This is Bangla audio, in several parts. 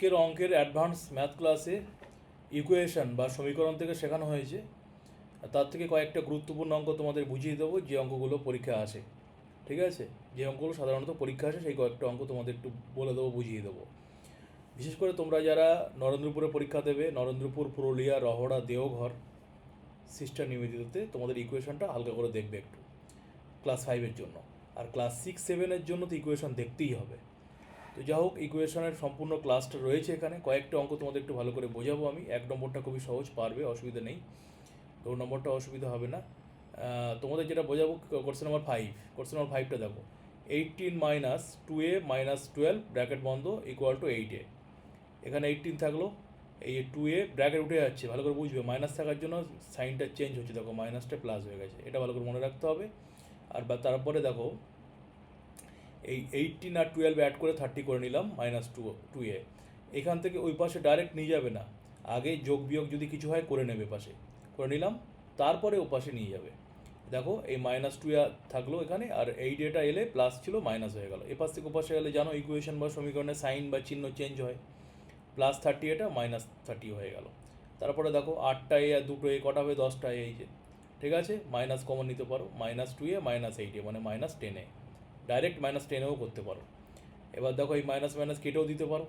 আজকের অঙ্কের অ্যাডভান্স ম্যাথ ক্লাসে ইকুয়েশন বা সমীকরণ থেকে শেখানো হয়েছে। তার থেকে কয়েকটা গুরুত্বপূর্ণ অঙ্ক তোমাদের বুঝিয়ে দেবো, যে অঙ্কগুলো পরীক্ষা আসে। ঠিক আছে? যে অঙ্কগুলো সাধারণত পরীক্ষা আসে, সেই কয়েকটা অঙ্ক তোমাদের একটু বলে দেবো, বুঝিয়ে দেবো। বিশেষ করে তোমরা যারা নরেন্দ্রপুরে পরীক্ষা দেবে, নরেন্দ্রপুর, পুরুলিয়া, রহড়া, দেওঘর সিস্টার নিবেদিততে তোমাদের ইকুয়েশনটা হালকা করে দেখবে একটু ক্লাস ফাইভের জন্য। আর ক্লাস সিক্স সেভেনের জন্য তো ইকুয়েশন দেখতেই হবে। তো যা হোক ইকুয়েশনের সম্পূর্ণ ক্লাসটা রয়েছে এখানে। কয়েকটা অঙ্ক তোমাদের একটু ভালো করে বোঝাবো আমি। এক নম্বরটা খুবই সহজ, পারবে, অসুবিধা নেই। দু নম্বরটা অসুবিধা হবে না। তোমাদের যেটা বোঝাবো course number five course number ফাইভটা দেখো। Eighteen minus two a minus twelve bracket বন্ধ ইকুয়াল টু এইট এ এখানে এইটিন থাকল। এই টু এ ব্র্যাকেট উঠে যাচ্ছে। ভালো করে বুঝবে। মাইনাস থাকার জন্য সাইনটা চেঞ্জ হচ্ছে। দেখো মাইনাসটা প্লাস হয়ে গেছে। এটা ভালো করে মনে রাখতে হবে। আর তারপরে দেখো এই এইটিন আর টুয়েলভ অ্যাড করে থার্টি করে নিলাম মাইনাস টু টু এ এখান থেকে ওই পাশে ডাইরেক্ট নিয়ে যাবে না। আগে যোগ বিয়োগ যদি কিছু হয়, করে নেবে পাশে। করে নিলাম, তারপরে ও পাশে নিয়ে যাবে। দেখো, এই মাইনাস টু থাকল এখানে, আর এই ডেটা এলে প্লাস ছিল মাইনাস হয়ে গেল। এপাশ থেকে ওপাশে গেলে জানো ইকুয়েশন বা সমীকরণের সাইন বা চিহ্ন চেঞ্জ হয়। প্লাস থার্টি এটা মাইনাস থার্টি হয়ে গেল। তারপরে দেখো, আটটা এ আর দুটো এ কটা হবে? দশটা এই যে। ঠিক আছে? মাইনাস কমন নিতে পারো। Minus two a minus eight a মানে minus ten a direct minus টেনেও করতে পারো। এবার দেখো এই মাইনাস মাইনাস কেটেও দিতে পারো,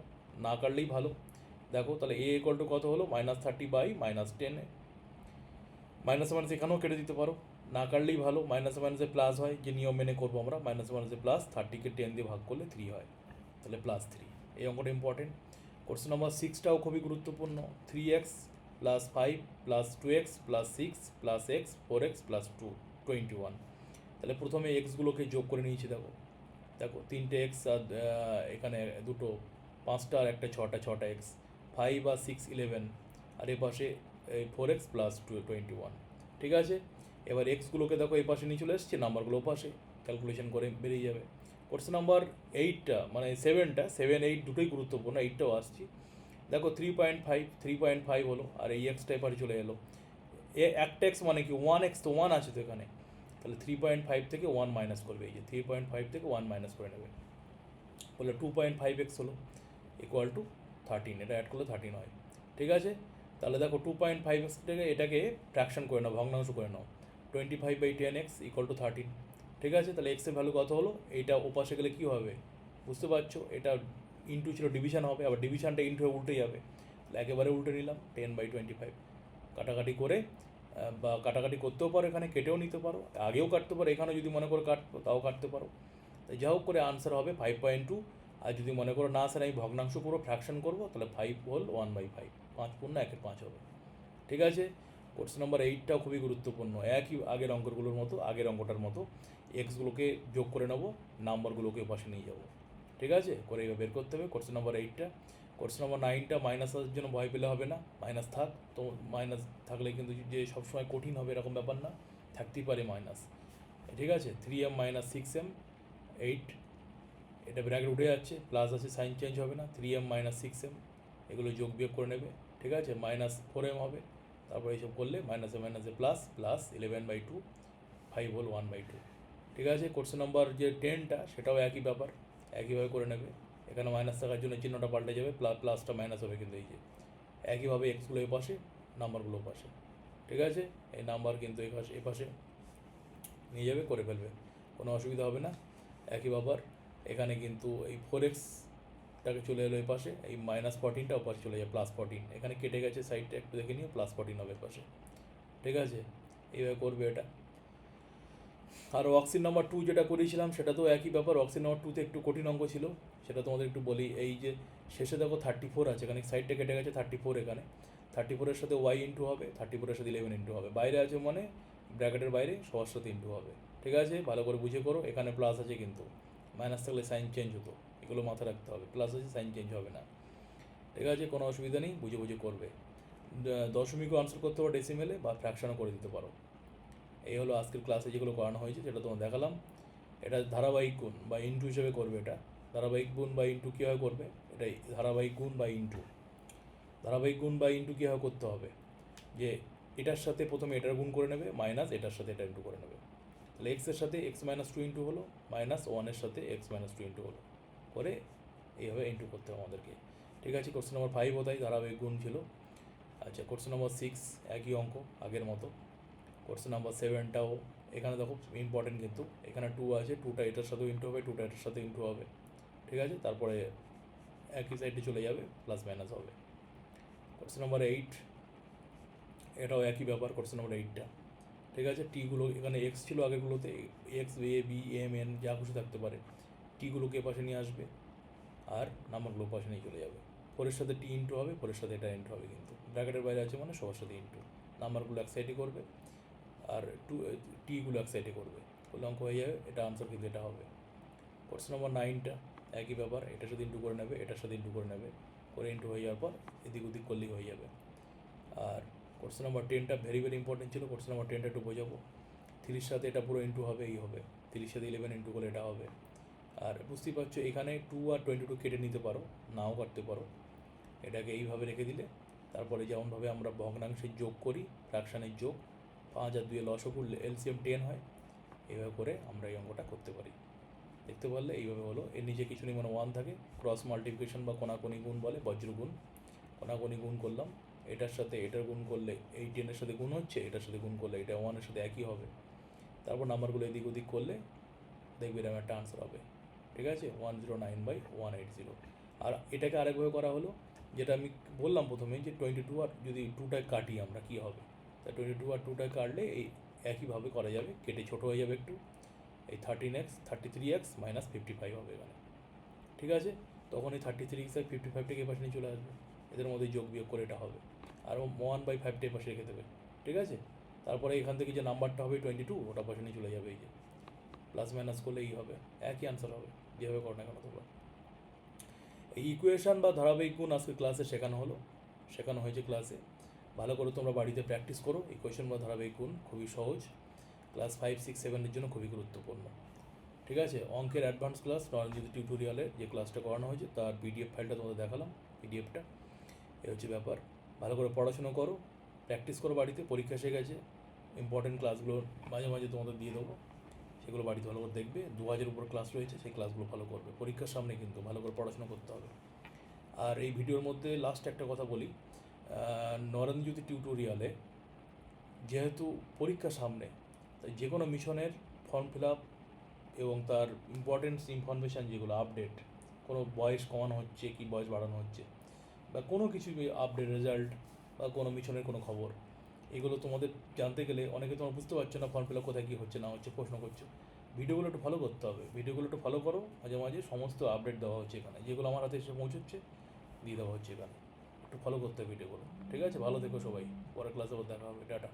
না কাটলেই ভালো। দেখো তাহলে এ ইকুয়াল টু কত হলো? Minus thirty by minus ten minus minus এখানেও কেটে দিতে পারো, না কাটলেই ভালো। মাইনাস মাইনাসে প্লাস হয়, যে নিয়ম মেনে করব আমরা। মাইনাস মাইনাসে প্লাস থার্টিকে টেন দিয়ে ভাগ করলে থ্রি হয়। তাহলে প্লাস থ্রি এই অঙ্কটা ইম্পর্টেন্ট কোশ্চেন নাম্বার সিক্সটাও খুবই গুরুত্বপূর্ণ। Three x plus five plus two x plus six plus x four x plus two twenty one তাহলে প্রথমে এক্সগুলোকে যোগ করে নিয়েছি, দেখো। দেখো, তিনটে এক্স আর এখানে দুটো, পাঁচটা আর একটা ছটা ছটা এক্স ফাইভ আর সিক্স ইলেভেন আর এ পাশে four x plus two twenty one ঠিক আছে? এবার এক্সগুলোকে দেখো এই পাশে নিয়ে চলে এসছে নাম্বারগুলো পাশে ক্যালকুলেশন করে বেরিয়ে যাবে। কোর্স নাম্বার এইটটা মানে সেভেনটা সেভেন এইট দুটোই গুরুত্বপূর্ণ এইটটাও আসছি। দেখো three point five three point five হলো, আর এই এক্সটা এপারে চলে এলো। এ, একটা এক্স মানে কি? ওয়ান এক্স তো ওয়ান আছে তো এখানে। তাহলে থ্রি পয়েন্ট ফাইভ থেকে ওয়ান মাইনাস করবে, এই যে থ্রি পয়েন্ট ফাইভ থেকে ওয়ান মাইনাস করে নেবে। বলে টু পয়েন্ট ফাইভ এক্স হলো ইকুয়াল টু থার্টিন এটা অ্যাড করলে থার্টিন হয়। ঠিক আছে? তাহলে দেখো টু পয়েন্ট ফাইভ এক্স থেকে এটাকে ফ্র্যাকশন করে নাও, ভগ্নাংশ করে নাও। Twenty five by ten x equal to thirteen ঠিক আছে? তাহলে এক্সের ভ্যালু কত হলো? এইটা ওপাশে গেলে কী হবে? বুঝতে পারছ? এটা ইন্টু ছিল ডিভিশন হবে, আবার ডিভিশনটা ইন্টু উল্টে যাবে। তাহলে একেবারে উল্টে নিলাম টেন বাই টোয়েন্টি ফাইভ কাটাকাটি করে বা কাটাকাটি করতেও পারো, এখানে কেটেও নিতে পারো, আগেও কাটতে পারো, এখানেও যদি মনে করো কাটবো তাও কাটতে পারো। তাই যা হোক করে আনসার হবে ফাইভ পয়েন্ট টু আর যদি মনে করো না স্যার আমি ভগ্নাংশ পুরো ফ্র্যাকশন করব, তাহলে five whole one by five পাঁচ পূর্ণ একের পাঁচ হবে। ঠিক আছে? কোর্স নাম্বার এইটটাও খুবই গুরুত্বপূর্ণ, একই আগের অঙ্কগুলোর মতো, আগের অঙ্কটার মতো এক্সগুলোকে যোগ করে নেব নাম্বারগুলোকে পাশে নিয়ে যাব। ঠিক আছে? করে এবার বের করতে হবে কোর্স নাম্বার এইটটা কোর্স নাম্বার নাইনটা মাইনাস আসার জন্য ভয় পেলে হবে না মাইনাস থাক। তো মাইনাস থাকলে কিন্তু যে সবসময় কঠিন হবে এরকম ব্যাপার না, থাকতেই পারে মাইনাস ঠিক আছে? Three m minus six m eight এটা ব্র্যাকেট উঠে যাচ্ছে প্লাস আছে সাইন চেঞ্জ হবে না three m minus six m এগুলো যোগ বিয়োগ করে নেবে। ঠিক আছে? মাইনাস ফোর এম হবে, তারপরে এইসব করলে মাইনাসে মাইনাসে plus plus eleven by two five whole one by two ঠিক আছে? কোর্স নাম্বার যে টেনটা সেটাও একই ব্যাপার, একইভাবে করে নেবে। এখানে মাইনাস থাকার জন্য চিহ্নটা পাল্টে যাবে প্লাস প্লাসটা মাইনাস হবে কিন্তু এই যে। একইভাবে এক্সগুলো এই পাশে নাম্বারগুলো পাশে। ঠিক আছে? এই নাম্বার কিন্তু এই পাশে এই পাশে নিয়ে যাবে, করে ফেলবে। কোনো অসুবিধা হবে না। একই ব্যাপার, এখানে কিন্তু এই ফোর এক্সটাকে চলে এলো এই পাশে, এই মাইনাস ফোরটিনটা পাশে চলে যায় প্লাস ফোরটিন এখানে কেটে গেছে সাইডটা একটু দেখে নিয়ে প্লাস ফোরটিন হবে পাশে। ঠিক আছে? এইভাবে করবে এটা। আর অক্সিন নাম্বার টু যেটা করেছিলাম সেটা তো একই ব্যাপার। অক্সিন নাম্বার টুতে একটু কঠিন অঙ্ক ছিল। সেটা তোমাদের একটু বলি। এই যে শেষে দেখো থার্টি ফোর আছে, এখানে সাইডটা কেটে গেছে থার্টি ফোর এখানে। থার্টি ফোরের সাথে ওয়াই ইন্টু হবে থার্টি ফোরের সাথে ইলেভেন ইন্টু হবে। বাইরে আছে মানে ব্র্যাকেটের বাইরে সবার সাথে ইন্টু হবে। ঠিক আছে? ভালো করে বুঝে করো। এখানে প্লাস আছে কিন্তু। মাইনাস থাকলে সাইন চেঞ্জ হতো। এগুলো মাথায় রাখতে হবে। প্লাস আছে সাইন চেঞ্জ হবে না। ঠিক আছে? কোনো অসুবিধা নেই। বুঝে বুঝে করবে। দশমিকও আনসার করতে পারো ডেসিমেলে বা ফ্র্যাকশনও করে দিতে পারো। এই হলো আজকের ক্লাসে যেগুলো করানো হয়েছে, সেটা তোমার দেখালাম। এটা ধারাবাহিক গুণ বা ইন্টু হিসেবে করবে এটা। ধারাবাহিক গুণ বা ইন্টু কীভাবে করবে? এটাই ধারাবাহিক গুণ বা ইন্টু। ধারাবাহিক গুণ বা ইন্টু কীভাবে করতে হবে? যে এটার সাথে প্রথমে এটার গুণ করে নেবে মাইনাস এটার সাথে এটা ইন্টু করে নেবে। তাহলে এক্সের সাথে এক্স মাইনাস টু ইন্টু হলো মাইনাস ওয়ানের সাথে এক্স মাইনাস টু ইন্টু হলো। করে এইভাবে ইন্টু করতে হবে আমাদেরকে। ঠিক আছে কোশ্চেন নাম্বার ফাইভও তাই ধারাবাহিক গুণ ছিল। আচ্ছা কোশ্চেন নাম্বার সিক্স একই অঙ্ক আগের মতো। কোশ্চেন নাম্বার সেভেনটাও এখানে দেখো ইম্পর্টেন্ট কিন্তু। এখানে টু আছে টুটা এটার সাথেও ইন্টু হবে টুটা এটার সাথে ইন্টু হবে। ঠিক আছে? তারপরে একই সাইডে চলে যাবে প্লাস মাইনাস হবে। কোশ্চেন নাম্বার এইট এটাও একই ব্যাপার কোশ্চেন নাম্বার এইটটা ঠিক আছে? টিগুলো এখানে এক্স ছিল আগেরগুলোতে x a b m n যা খুশি থাকতে পারে। টিগুলোকে পাশে নিয়ে আসবে? আর নাম্বারগুলো পাশে নিয়ে চলে যাবে। ফোরের সাথে টি ইন্টু হবে ফোরের সাথে এটা ইন্টু হবে কিন্তু। ব্র্যাকেটের বাইরে আছে মানে সবার সাথে ইন্টু নাম্বারগুলো এক সাইডে করবে। আর টু টিগুলো এক সাইডে করবে। করলে অঙ্ক হয়ে যাবে, এটা আনসার কিন্তু এটা হবে। কোশ্চেন নম্বর নাইনটা একই ব্যাপার, এটার সাথে ইন্টু করে নেবে, এটার সাথে ইন্টু করে নেবে। করে ইন্টু হয়ে যাওয়ার পর এদিক ওদিক করলেই হয়ে যাবে। আর কোশ্চেন নাম্বার টেনটা ভেরি ভেরি ইম্পর্টেন্ট ছিল কোশ্চেন নাম্বার টেনটা একটু বোঝাবো। তিরিশ সাথে এটা পুরো ইন্টু হবে, এই হবে। তিরিশ সাথে ইলেভেন ইন্টু করলে এটা হবে। আর বুঝতেই পারছ, এখানে টু আর টোয়েন্টি টু কেটে নিতে পারো, নাও কাটতে পারো। এটাকে এইভাবে রেখে দিলে, তারপরে যেমনভাবে আমরা ভগ্নাংশের যোগ করি ফ্র্যাকশানের যোগ পাঁচ আর দুয়ে লসও করলে এলসিএম টেন হয়। এইভাবে করে আমরা এই অঙ্কটা করতে পারি। দেখতে পারলে এইভাবে হলো, এর নিচে কিছু নেই মানে ওয়ান থাকে। ক্রস মাল্টিপ্লিকেশন বা কোনাকোনি গুণ বলে, বজ্র গুণ। কোনাকোনি গুণ করলাম। এটার সাথে এটার গুণ করলে এই টেনের সাথে গুণ হচ্ছে, এটার সাথে গুণ করলে এটা ওয়ানের সাথে একই হবে। তারপর নাম্বারগুলো এদিক ওদিক করলে দেখবে এরকম একটা আনসার হবে। ঠিক আছে? One zero nine by one eight zero আর এটাকে আরেকভাবে করা হলো, যেটা আমি বললাম প্রথমে যে টোয়েন্টি টু আর যদি টুটায় কাটি আমরা, কী হবে? তা টোয়েন্টি টু আর টুটায় কাটলে এই একইভাবে করা যাবে। কেটে ছোটো হয়ে যাবে একটু। এই thirteen x thirty three x minus fifty five হবে এখানে। ঠিক আছে? তখন এই থার্টি থ্রি এক্স আর ফিফটি ফাইভটাকে এপাশে নিয়ে চলে আসবে। এদের মধ্যে যোগ বিয়োগ করে এটা হবে। আর ওয়ান বাই ফাইভটা এপাশে রেখে দেবে। ঠিক আছে? তারপরে এখান থেকে যে নাম্বারটা হবে টোয়েন্টি টু ওটা পাশে নিয়ে চলে যাবে এই যে। প্লাস মাইনাস করলে এই হবে। একই আনসার হবে। যেভাবে করো না কেন তোমরা। এই ইকুয়েশন বা ধারাবাহিক গুণ আজকে ক্লাসে শেখানো হলো। শেখানো হয়েছে ক্লাসে ভালো করে তোমরা বাড়িতে প্র্যাকটিস করো। ইকুয়েশন বা ধারাবাহিক গুণ খুবই সহজ। ক্লাস ফাইভ সিক্স সেভেনের জন্য খুবই গুরুত্বপূর্ণ। ঠিক আছে? অঙ্কের অ্যাডভান্স ক্লাস নরেন্দ্র টিউটোরিয়ালে যে ক্লাসটা করানো হয়েছে, তার পিডিএফ ফাইলটা তোমাদের দেখালাম পিডিএফটা এ হচ্ছে ব্যাপার। ভালো করে পড়াশুনো করো প্র্যাকটিস করো বাড়িতে, পরীক্ষা এসে গেছে। ইম্পর্টেন্ট ক্লাসগুলো মাঝে মাঝে তোমাদের দিয়ে দেবো। সেগুলো বাড়িতে ভালো করে দেখবে। দু হাজার উপর ক্লাস রয়েছে, সেই ক্লাসগুলো ভালো করবে। পরীক্ষার সামনে কিন্তু ভালো করে পড়াশোনা করতে হবে। আর এই ভিডিওর মধ্যে লাস্ট একটা কথা বলি। নরেন্দ্রজ্যোতি টিউটোরিয়ালে যেহেতু পরীক্ষা সামনে, তাই যে কোনো মিশনের ফর্ম ফিল আপ এবং তার ইম্পর্টেন্স ইনফরমেশান যেগুলো আপডেট কোনো বয়স কমানো হচ্ছে কি বয়স বাড়ানো হচ্ছে, বা কোনো কিছু আপডেট রেজাল্ট বা কোনো মিশনের কোনো খবর, এগুলো তোমাদের জানতে গেলে অনেকে তোমরা বুঝতে পারছ না ফর্ম ফিল আপ কোথায় কী হচ্ছে, না হচ্ছে, প্রশ্ন করছ। ভিডিওগুলো একটু ফলো করতে হবে। ভিডিওগুলো একটু ফলো করো, মাঝে মাঝে সমস্ত আপডেট দেওয়া হচ্ছে এখানে, যেগুলো আমার হাতে এসে পৌঁছচ্ছে, দিয়ে দেওয়া হচ্ছে এখানে। একটু ফলো করতে হবে ভিডিওগুলো ঠিক আছে? ভালো থেকো সবাই। পরের ক্লাসে দেখা হবে। টাটা।